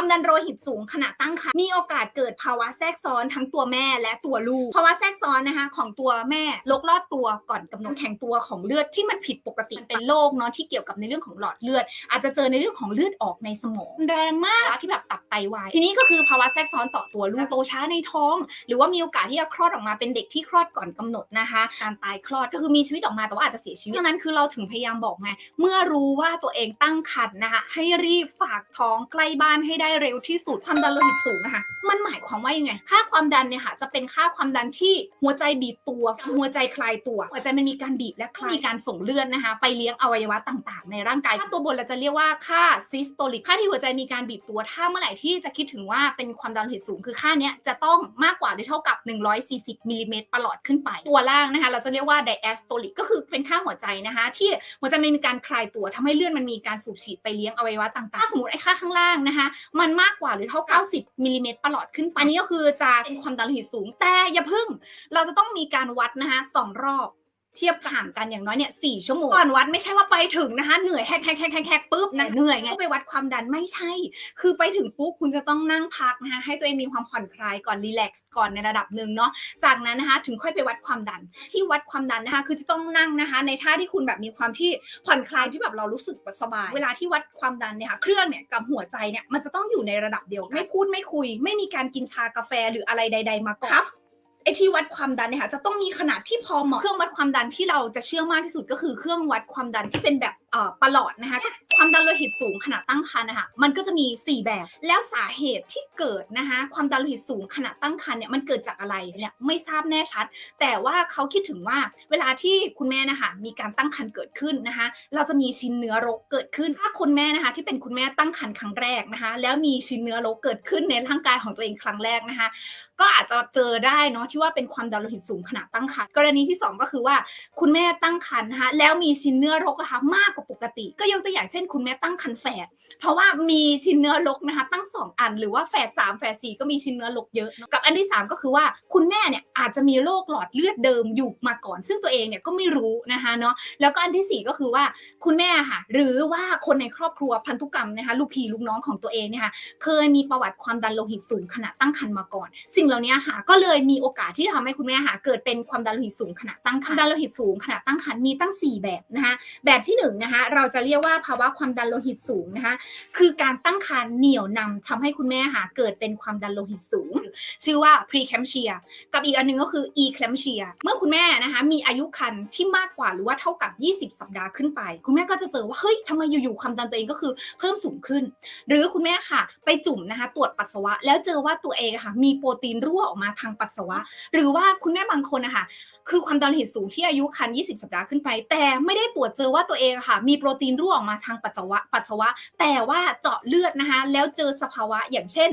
ความดันโลหิตสูงขณะตั้งครรภ์มีโอกาสเกิดภาวะแทรกซ้อนทั้งตัวแม่และตัวลูก ภาวะแทรกซ้อนนะคะของตัวแม่โรคลอดตัวก่อนกำหนดแข็งตัวของเลือดที่มันผิดปกติเป็นโรคเนาะที่เกี่ยวกับในเรื่องของหลอดเลือด อาจจะเจอในเรื่องของเลือดออกในสมองแรงมากที่แบบตับไตวายทีนี้ก็คือภาวะแทรกซ้อนต่อตัวลูกโตช้าในท้อง หรือว่ามีโอกาสที่จะคลอดออกมาเป็นเด็กที่คลอดก่อนกำหนดนะคะการตายคลอดก็คือมีชีวิตออกมาแต่ว่าอาจจะเสียชีวิตฉะนั้นคือเราถึงพยายามบอกไงเมื่อรู้ว่าตัวเองตั้งครรภ์นะคะให้รีบฝากท้องใกล้บ้านให้ได้เร็วที่สุดความดันโลหิตสูงนะคะมันหมายความว่ายังไง ค่าความดันเนี่ยค่ะจะเป็นค่าความดันที่หัวใจบีบตัวหัวใจคลายตัว หัวใจมันมีการบีบและคลายมีการส่งเลือดนะคะ ไปเลี้ยงอวัยวะต่างๆ ในร่างกายค่าตัวบนเราจะเรียกว่าค่าซิสโตลิกค่าที่หัวใจมีการบีบตัวถ้าเมื่อไหร่ที่จะคิดถึงว่าเป็นความดันโลหิตสูงคือค่าเนี้ยจะต้องมากกว่าหรือเท่ากับ 140มิลลิเมตรประหลอดขึ้นไปตัวล่างนะคะเราจะเรียกว่าไดแอสโตลิกก็คือเป็นค่าหัวใจนะคะที่หัวใจมันมีการคลายตัวทำให้เลือดมันมีการสูบฉีดไปเลี้ยงอวัยวะต่างๆถ้าสมมติไอ้ค่าข้างล่างนะคะมันมากกว่าหรือเท่ากับ90มิลลิเมตรประหลอดขึ้นไปอันนี้ก็คือจะเป็นความดันโลหิตสูงแต่อย่าเพึ่ง เราจะต้องมีการวัดนะคะสองรอบ เทียบห่างกันอย่างน้อยเนี่ยสี่ชั่วโมงก่อนวัดไม่ใช่ว่าไปถึงนะคะเหนื่อยแฮกแฮกแฮกแฮกปุ๊บนะเหนื่อยไงไปวัดความดันไม่ใช่ คือไปถึงปุ๊บคุณจะต้องนั่งพักนะคะให้ตัวเองมีความผ่อนคลายก่อนรีแลกซ์ก่อนในระดับหนึ่งเนาะจากนั้นนะคะถึงค่อยไปวัดความดัน ที่วัดความดันนะคะคือจะต้องนั่งนะคะ ในท่าที่คุณแบบมีความที่ผ่อนคลายที่แบบเรารู้สึกสบาย เวลาที่วัดความดันเนี่ยค่ะเครื่องเนี่ยกับหัวใจเนี่ยมันจะต้องอยู่ในระดับเดียวกันไม่พูดไม่คุย ไม่มีการกินชากาแฟหรืออะไรใด ๆ มาก่อน ไอที่วัดความดันเนี่ยค่ะจะต้องมีขนาดที่พอเหมาะเครื่องวัดความดันที่เราจะเชื่อมากที่สุดก็คือเครื่องวัดความดันที่เป็นแบบ ประหลอดนะคะความดันโลหิตสูงขณะตั้งครรภ์นะคะมันก็จะมี 4 แบบ แล้วสาเหตุที่เกิดนะคะความดันโลหิตสูงขณะตั้งครรภ์เนี่ยมันเกิดจากอะไรเนี่ยไม่ทราบแน่ชัด แต่ว่าเขาคิดถึงว่าเวลาที่คุณแม่นะคะมีการตั้งครรภ์เกิดขึ้นนะคะเราจะมีชิ้นเนื้อรกเกิดขึ้น ถ้าคุณแม่นะคะที่เป็นคุณแม่ตั้งครรภ์ครั้งแรกนะคะแล้วมีชิ้นเนื้อรกเกิดขึ้นในร่างกายของตัวเองครั้งแรกนะคะก็อาจจะเจอได้เนาะที่ว่าเป็นความดันโลหิตสูงขณะตั้งครรภ์กรณีที่ 2 ก็คือว่าคุณแม่ตั้งครรภ์นะคะแล้วมีชิ้นเนื้อรกอะคะมากว่าปกติ ก็ยกตัวอย่างเช่น คุณแม่ตั้งครรภ์แฝดเพราะว่ามีชิ้นเนื้อรกนะคะตั้ง 2 อันหรือว่าแฝด3แฝด4ก็มีชิ้นเนื้อรกเยอะกับอันที่ 3 ก็คือว่าคุณแม่เนี่ยอาจจะมีโรคหลอดเลือดเดิมอยู่มาก่อน ซึ่งตัวเองเนี่ยก็ไม่รู้นะคะเนาะแล้วก็อันที่ 4 ก็คือว่าคุณแม่ค่ะ หรือว่าคนในครอบครัวพันธุกรรมนะคะลูกพี่ลูกน้องของตัวเองเนี่ยค่ะเคยมีประวัติความดันโลหิตสูงขณะตั้งครรภ์มาก่อน สิ่งเหล่านี้ค่ะก็เลยมีโอกาสที่จะทำให้คุณแม่ค่ะเกิดเป็นความดันโลหิตสูงขณะตั้งครรภ์ดันโลหิตสูงขณะตั้งครรภ์มีตั้ง 4 แบบนะคะแบบที่1นงนะคะเราจะเรียกว่าภาวะความดันโลหิตสูงนะคะคือการตั้งครรภ์เหนี่ยวนำทำให้คุณแม่ค่ะเกิดเป็นความดันโลหิตสูง ชื่อว่า preeclampsia กับอีกอันหนึงก็คือ eclampsia เมื่อคุณแม่นะคะมีอายุครรภ์ที่มากกว่าหรือว่าเท่ากับ 20 สัปดาห์ขึ้นไป คุณแม่ก็จะเจอว่าเฮ้ยทำไมอยู่ๆความดันตัวเองก็คือเพิ่มสูงขึ้น หรือคุณแม่ค่ะ ไปจุ่มนะคะตรวจปัสสาวะ แล้วเจอว่าตัวเองะค่ะมีโปรตีนรั่วออกมาทางปัสสาวะ หรือว่าคุณแม่บางคนนะคะคือความดันโลหิตสูงที่อายุครรภ์20 สัปดาห์ขึ้นไป แต่ไม่ได้ตรวจเจอว่าตัวเองค่ะ มีโปรตีนรั่วออกมาทางปัสสาวะปัสสาวะ แต่ว่าเจาะเลือดนะคะ แล้วเจอสภาวะอย่างเช่น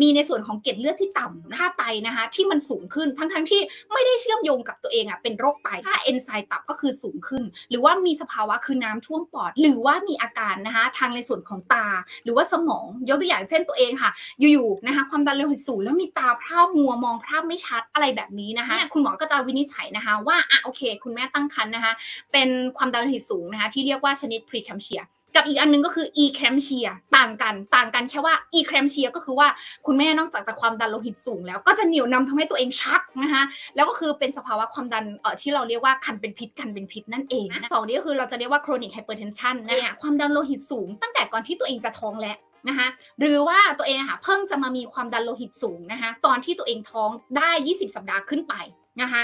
มีในส่วนของเกล็ดเลือดที่ต่ำค่าไตนะคะ ที่มันสูงขึ้นทั้งทั้งๆที่ไม่ได้เชื่อมโยงกับตัวเองอะเป็นโรคไตค่าเอนไซม์ตับก็คือสูงขึ้น หรือว่ามีสภาวะคือน้ำท่วมปอด หรือว่ามีอาการนะคะทางในส่วนของตา หรือว่าสมองยกตัวอย่างเช่นตัวเองค่ะ อยู่ๆนะคะ ความดันโลหิตสูงแล้วมีตาพร่ามัวมองภาไม่ชัดอะไรแบบนี้นะคะคุณหมอก็จะวินิจฉัยนะคะว่าอะโอเค คุณแม่ตั้งครรภ์นะคะเป็นความดันโลหิตสูงนะคะที่เรียกว่าชนิด preeclampsia กับอีกอันหนึงก็คือ eclampsia ต่างกัน ต่างกันแค่ว่า eclampsia ก็คือว่าคุณแม่นอกจากจะความดันโลหิตสูงแล้วก็จะเหนี่ยวนำทำให้ตัวเองชักนะคะแล้วก็คือเป็นสภาวะความดันเอ่อที่เราเรียกว่าคันเป็นพิษคันเป็นพิษนั่นเองนะสองนี้ก็คือเราจะเรียกว่า chronic hypertension นะคะความดันโลหิตสูง ตั้งแต่ก่อนที่ตัวเองจะท้องแล้วนะคะหรือว่าตัวเองอะค่ะเพิ่งจะมามีความดันโลหิตสูงนะคะตอนที่ตัวเองท้องได้ 20 สัปดาห์ขึ้นไป นะคะ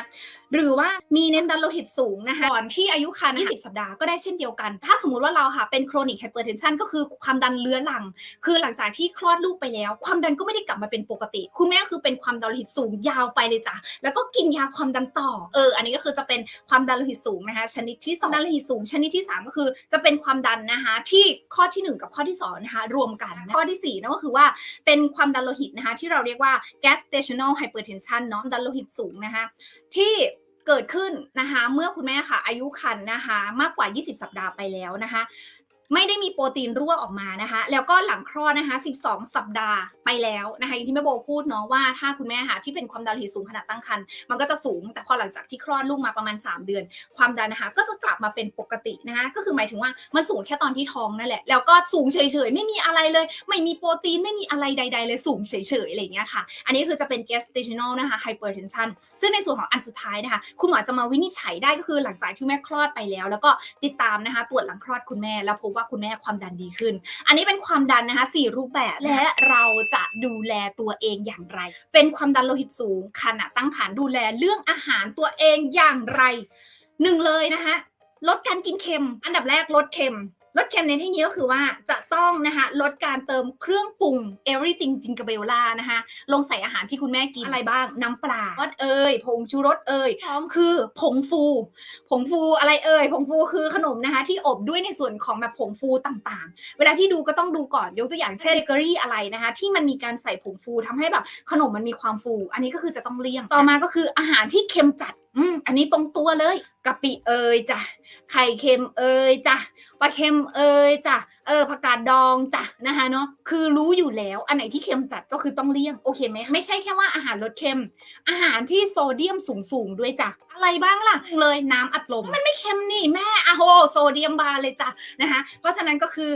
หรือว่ามีเน้นดันโลหิตสูงนะคะก่อนที่อายุครรภ์20 สัปดาห์ก็ได้เช่นเดียวกัน ถ้าสมมุติว่าเราค่ะเป็น chronic hypertension ก็คือความดันเรื้อรัง คือหลังจากที่คลอดลูกไปแล้ว ความดันก็ไม่ได้กลับมาเป็นปกติ คุณแม่คือเป็นความดันโลหิตสูงยาวไปเลยจ้ะแล้วก็กินยาความดันต่อเอออันนี้ก็คือจะเป็นความดันโลหิตสูงนะคะชนิดที่สองดันโลหิตสูง ชนิดที่ 3 ก็คือจะเป็นความดันนะคะที่ข้อทีหนึ่1 กับข้อที่2นะคะรวมกันข้อที่4นั่นก็คือว่าเป็นความดันโลหิตนะคะที่เราเรียกว่า gestational hypertension เนาะดันโลหิตสูงนะคะที่เกิดขึ้นนะคะเมื่อคุณแม่ค่ะอายุครรภ์นะคะมากกว่า 20 สัปดาห์ไปแล้วนะคะ ไม่ได้มีโปรตีนรั่วออกมานะคะ แล้วก็หลังคลอดนะคะ 12 สัปดาห์ไปแล้วนะคะอย่างที่แม่โบพูดเนาะว่าถ้าคุณแม่ค่ะที่เป็นความดันโลหิตสูงขณะตั้งครรภ์มันก็จะสูง แต่พอหลังจากที่คลอดลูกมาประมาณ 3 เดือน ความดันนะคะก็จะกลับมาเป็นปกตินะคะก็คือหมายถึงว่ามันสูงแค่ตอนที่ท้องนั่นแหละ แล้วก็สูงเฉยๆ ไม่มีอะไรเลย ไม่มีโปรตีนไม่มีอะไรใด ๆ เลยสูงเฉยๆอะไรเงี้ยค่ะ อันนี้คือจะเป็น gestational นะคะ hypertension ซึ่งในส่วนของอันสุดท้ายนะคะ คุณหมอจะมาวินิจฉัยได้ก็คือหลังจากที่แม่คลอดไปแล้ว แล้วก็ติดตามนะคะตรวจหลังคลอดคุณแม่แล้วพบว่าคุณแม่ความดันดีขึ้น อันนี้เป็นความดันนะคะสี่รูปแบบและเราจะดูแลตัวเองอย่างไร เป็นความดันโลหิตสูงขณะตั้งครรภ์ดูแลเรื่องอาหารตัวเองอย่างไรหนึ่งเลยนะคะลดการกินเค็ม อันดับแรกลดเค็ม ลดเค็มในที่นี้ก็คือว่าจะต้องนะคะลดการเติมเครื่องปรุง everything จิงกาเบลล่านะคะลงใส่อาหารที่คุณแม่กินอะไรบ้าง น้ำปลารสเอ่ยผงชูรสเอ่ยพร้อมคือผงฟู ผงฟูอะไรเอ่ยผงฟูคือขนมนะคะ ที่อบด้วยในส่วนของแบบผงฟูต่างๆ เวลาที่ดูก็ต้องดูก่อนยกตัวอย่างเช่นเบเกอรี่อะไรนะคะ ที่มันมีการใส่ผงฟูทำให้แบบขนมมันมีความฟู อันนี้ก็คือจะต้องเลี่ยง ต่อมาก็คืออาหารที่เค็มจัด อืมอันนี้ตรงตัวเลยกะปิเอยจ้ะไข่เค็มเอยจ้ะปลาเค็มเอยจ้ะเออผักกาดดองจ้ะนะคะเนาะคือรู้อยู่แล้วอันไหนที่เค็มจัดก็คือต้องเลี่ยงโอเคไหมไม่ใช่แค่ว่าอาหารลดเค็ม อาหารที่โซเดียมสูงสูงๆด้วยจ้ะอะไรบ้างล่ะเลยน้ำอัดลมมันไม่เค็มนี่แม่อะโหโซเดียมบาร์เลยจ้ะนะคะเพราะฉะนั้นก็คือ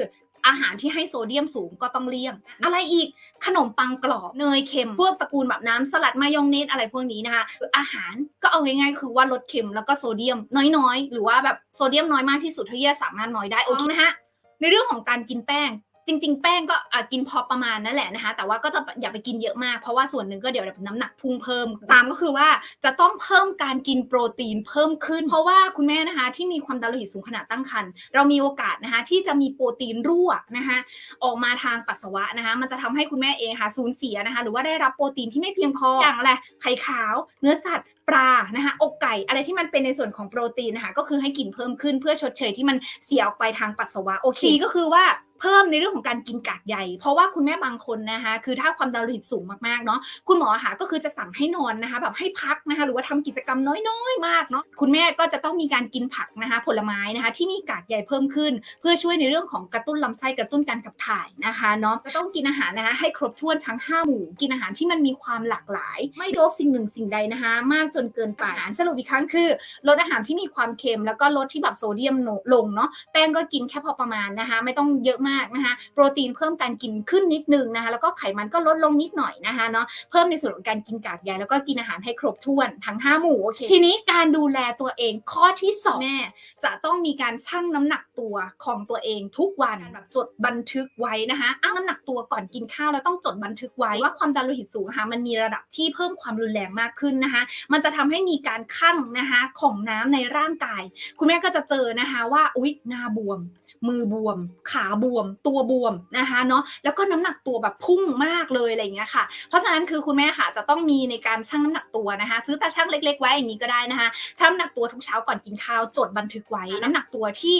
อาหารที่ให้โซเดียมสูงก็ต้องเลี่ยง อะไรอีกขนมปังกรอบเนยเค็ม พวกตระกูลแบบน้ำสลัดมายองเนสอะไรพวกนี้นะคะออาหารก็เอาง่ายๆคือว่าลดเค็มแล้วก็โซเดียมน้อยๆ หรือว่าแบบโซเดียมน้อยมากที่สุดเท่าที่จะสามารถน้อยได้โอเคนะฮะในเรื่องของการกินแป้ง จริง ๆ แป้งก็กินพอประมาณนั่นแหละนะคะ แต่ว่าก็จะอย่าไปกินเยอะมากเพราะว่าส่วนหนึ่งก็เดี๋ยวน้ำหนักพุ่งเพิ่มสามก็คือว่าจะต้องเพิ่มการกินโปรตีนเพิ่มขึ้น เพราะว่าคุณแม่นะคะ ที่มีความดันโลหิตสูงขณะตั้งครรภ์เรามีโอกาสนะคะที่จะมีโปรตีนรั่วนะคะออกมาทางปัสสาวะนะคะ มันจะทำให้คุณแม่เองค่ะสูญเสียนะคะ หรือว่าได้รับโปรตีนที่ไม่เพียงพออย่างไรไข่ขาว เนื้อสัตว์ปลานะคะอกไก่อะไรที่มันเป็นในส่วนของโปรตีนนะคะก็คือให้กินเพิ่มขึ้นเพื่อชดเชยที่มันเสียออกไปทางปัสสาวะโอเคก็คือว่า เพิ่มในเรื่องของการกินกากใยเพราะว่าคุณแม่บางคนนะคะ คือถ้าความดันโลหิตสูงมากๆเนาะคุณหมอค่ะก็คือจะสั่งให้นอนนะคะ แบบให้พักนะคะ หรือว่าทำกิจกรรมน้อยๆ มากเนาะคุณแม่ก็จะต้องมีการกินผักนะคะ ผลไม้นะคะ ที่มีกากใยเพิ่มขึ้น เพื่อช่วยในเรื่องของกระตุ้นลำไส้กระตุ้นการขับถ่ายนะคะเนาะจะต้องกินอาหารนะคะ ให้ครบถ้วนทั้ง5หมู่กินอาหารที่มันมีความหลากหลาย ไม่โดบสิ่งหนึ่งสิ่งใดนะคะ มากจนเกินไปสรุปอีกครั้งคือลดอาหารที่มีความเค็มแล้วก็ลดที่แบบโซเดียมลงเนาะแป้งก็กินแค่พอประมาณนะคะ ไม่ต้องเยอะมากนะคะโปรตีนเพิ่มการกินขึ้นนิดนึงนะคะแล้วก็ไขมันก็ลดลงนิดหน่อยนะคะเนาะเพิ่มในส่วนของการกินกากใยแล้วก็กินอาหารให้ครบถ้วนทั้ง 5 หมู่โอเคทีนี้การดูแลตัวเองข้อที่สองแม่จะต้องมีการชั่งน้ำหนักตัวของตัวเองทุกวันแบบจดบันทึกไว้นะคะอ้างน้ำหนักตัวก่อนกินข้าวแล้วต้องจดบันทึกไว้ว่าความดันโลหิตสูงนะคะมันมีระดับที่เพิ่มความรุนแรงมากขึ้นนะคะ มันจะทำให้มีการคั่งนะคะของน้ำในร่างกาย คุณแม่ก็จะเจอนะคะว่าอุ๊ยหน้าบวม มือบวม ขาบวม ตัวบวมนะคะเนาะแล้วก็น้ำหนักตัวแบบพุ่งมากเลยอะไรอย่างเงี้ยค่ะ เพราะฉะนั้นคือคุณแม่ค่ะจะต้องมีในการชั่งน้ำหนักตัวนะคะ ซื้อตาชั่งเล็ก ๆ ไว้อย่างนี้ก็ได้นะคะชั่งน้ำหนักตัวทุกเช้าก่อนกินข้าวจดบันทึกไว้น้ำหนักตัวที่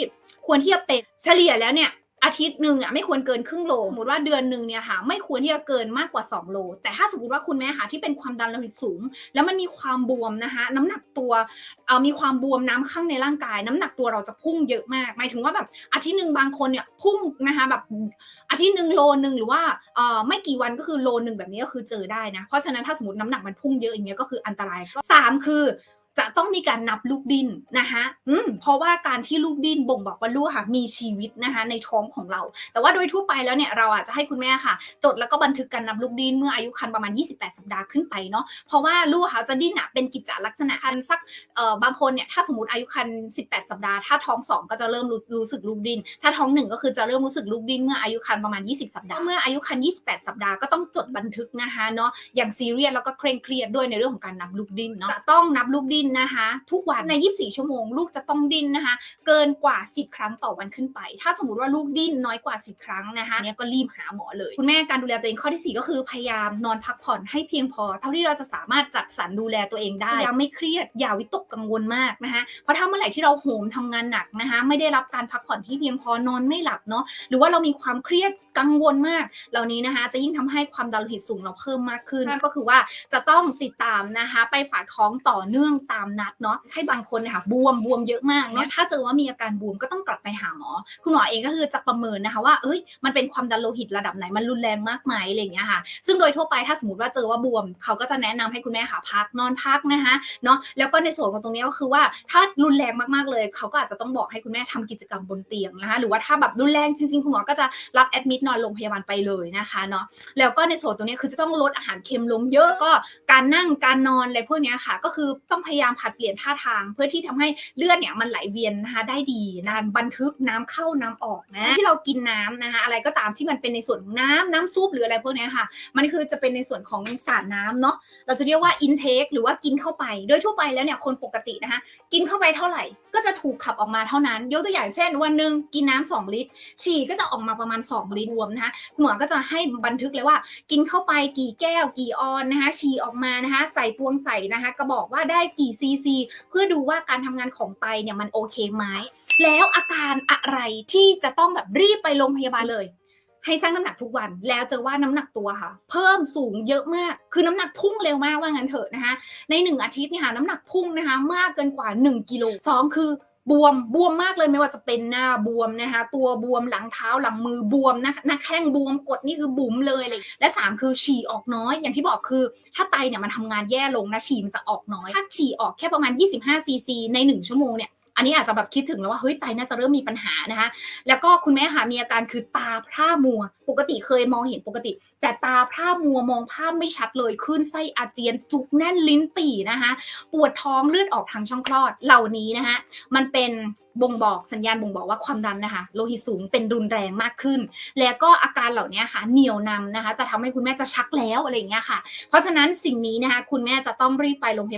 ควรที่จะเป็นเฉลี่ยแล้วเนี่ย อาทิตย์หนึ่งอะไม่ควรเกินครึ่งโลสมมติว่าเดือนหนึ่งเนี่ยค่ะไม่ควรที่จะเกินมากกว่า 2 โล แต่ถ้าสมมติว่าคุณแม่ค่ะที่เป็นความดันโลหิตสูง แล้วมันมีความบวมนะคะ น้ำหนักตัวเอ่อมีความบวมน้ำข้างในร่างกาย น้ำหนักตัวเราจะพุ่งเยอะมาก หมายถึงว่าแบบอาทิตย์หนึ่งบางคนเนี่ยพุ่งนะคะแบบอาทิตย์หนึ่งโลหนึ่งหรือว่าเอ่อไม่กี่วันก็คือโลหนึ่งแบบนี้ก็คือเจอได้นะเพราะฉะนั้นถ้าสมมติน้ำหนักมันพุ่งเยอะอย่างเงี้ยก็คืออันตรายก็สามคือ จะต้องมีการนับลูกดิ้นนะคะอืมเพราะว่าการที่ลูกดิ้นบ่งบอกว่าลูกค่ะมีชีวิตนะคะในท้องของเรา แต่ว่าโดยทั่วไปแล้วเนี่ยเราอาจจะให้คุณแม่ค่ะ จดแล้วก็บันทึกการนับลูกดิ้นเมื่ออายุครรภ์ประมาณ 28 สัปดาห์ขึ้นไปเนาะเพราะว่าลูกค่ะจะดิ้นอะเป็นกิจจลักษณะคันสักเอ่อบางคนเนี่ยถ้าสมมติอายุครรภ์18 สัปดาห์ถ้าท้องสองก็จะเริ่มรู้สึกลูกดิ้นถ้าท้องหนึ่งก็คือจะเริ่มรู้สึกลูกดิ้นเมื่ออายุครรภ์ประมาณ 20 สัปดาห์เมื่ออายุครรภ์28 สัปดาห์ก็ต้องจดบันทึกนะคะเนาะอย่างซีเรียสแล้วก็เคร่งเครียดด้วยในเรื่องของการนับลูกดิ้นเนาะจะต้องนับลูกดิ้นนะคะ ทุกวันใน 24 ชั่วโมง ลูกจะต้องดิ้นนะคะ เกินกว่า 10 ครั้งต่อวันขึ้นไป ถ้าสมมติว่าลูกดิ้นน้อยกว่า 10 ครั้งนะคะเนี่ยก็รีบหาหมอเลย คุณแม่การดูแลตัวเองข้อที่ 4 ก็คือพยายามนอนพักผ่อนให้เพียงพอ เท่าที่เราจะสามารถจัดสรรดูแลตัวเองได้พยายามไม่เครียดอย่าวิตกกังวลมากนะคะเพราะถ้าเมื่อไหร่ที่เราโหมทำงานหนักนะคะไม่ได้รับการพักผ่อนที่เพียงพอนอนไม่หลับเนาะหรือว่าเรามีความเครียดกังวลมาก เหล่านี้นะคะ จะยิ่งทำให้ความดันโลหิตสูงเราเพิ่มมากขึ้นนั่นก็คือว่าจะต้องติดตามนะคะ ไปฝากท้องต่อเนื่องตามนัดเนาะให้บางคนเนะคะบวมบวมเยอะมากเนาะถ้าเจอว่ามีอาการบวมก็ต้องกลับไปหาหมอ คุณหมอเองก็คือจะประเมินนะคะว่าเอ้ยมันเป็นความดันโลหิตระดับไหนมันรุนแรงมากไหมอะไรอย่างเงี้ยค่ะ ซึ่งโดยทั่วไปถ้าสมมติว่าเจอว่าบวมเขาก็จะแนะนำให้คุณแม่ค่ะพักนอนพักนะคะเนาะแล้วก็ในส่วนของตรงนี้ก็คือว่าถ้ารุนแรงมากๆเลย เขาก็อาจจะต้องบอกให้คุณแม่ทำกิจกรรมบนเตียงนะคะหรือว่าถ้าแบบรุนแรงจริงๆคุณหมอก็จะรับแอดมิดนอนโรงพยาบาลไปเลยนะคะเนาะแล้วก็ในส่วนตรงนี้คือจะต้องลดอาหารเค็มลงเยอะก็การนั่งการนอนอะไรพวกเนี้ยค่ะ ก็คือต้องพยายามผลัดเปลี่ยนท่าทาง เพื่อที่ทำให้เลือดเนี่ยมันไหลเวียนนะคะได้ดีนะคะบันทึกน้ำเข้าน้ำออกนะที่เรากินน้ำนะคะอะไรก็ตามที่มันเป็นในส่วนน้ำน้ำซุปหรืออะไรพวกนี้ค่ะ มันคือจะเป็นในส่วนของสารน้ำเนาะเราจะเรียกว่า intake หรือว่ากินเข้าไป โดยทั่วไปแล้วเนี่ยคนปกตินะคะกินเข้าไปเท่าไหร่ ก็จะถูกขับออกมาเท่านั้น ยกตัวอย่างเช่น วันหนึ่งกินน้ำสองลิตร ฉี่ก็จะออกมาประมาณ 2 ลิตรรวมนะคะหมอก็จะให้บันทึกเลยว่า กินเข้าไปกี่แก้วกี่ออนนะคะ ฉี่ออกมานะคะ ใส่ตวงใส่นะคะ ก็บอกว่าได้กี่ซีซี เพื่อดูว่าการทำงานของไตเนี่ยมันโอเคไหม แล้วอาการอะไรที่จะต้องแบบรีบไปโรงพยาบาลเลย ให้ชั่งน้ำหนักทุกวัน แล้วเจอว่าน้ำหนักตัวค่ะ เพิ่มสูงเยอะมาก คือน้ำหนักพุ่งเร็วมากว่างั้นเถอะนะคะ ในหนึ่งอาทิตย์เนี่ยค่ะน้ำหนักพุ่งนะคะ มากเกินกว่า 1กิโลสองคือบวมบวมมากเลยไม่ว่าจะเป็นหน้าบวมนะคะตัวบวมหลังเท้าหลังมือบวมนะหน้าแข้งบวมกดนี่คือบุ๋มเลยเลยและสามคือฉี่ออกน้อย อย่างที่บอกคือ ถ้าไตเนี่ยมันทำงานแย่ลงนะฉี่มันจะออกน้อย ถ้าฉี่ออกแค่ประมาณ 25ซีซีใน 1 ชั่วโมงเนี่ย อันนี้อาจจะแบบคิดถึงแล้วว่าเฮ้ยไตน่าจะเริ่มมีปัญหานะคะ แล้วก็คุณแม่ค่ะมีอาการคือตาพร่ามัว ปกติเคยมองเห็นปกติ แต่ตาพร่ามัวมองภาพไม่ชัดเลยขึ้นไส้อาเจียนจุกแน่นลิ้นปี่นะคะ ปวดท้องเลือดออกทางช่องคลอดเหล่านี้นะคะมันเป็นบ่งบอกสัญญาณบ่งบอกว่าความดันนะคะ โลหิตสูงเป็นรุนแรงมากขึ้น แล้วก็อาการเหล่านี้ค่ะเหนียวนำนะคะ จะทำให้คุณแม่จะชักแล้วอะไรอย่างเงี้ยค่ะ เพราะฉะนั้นสิ่งนี้นะคะคุณแม่จะต้องรีบไปโรงพยาบาล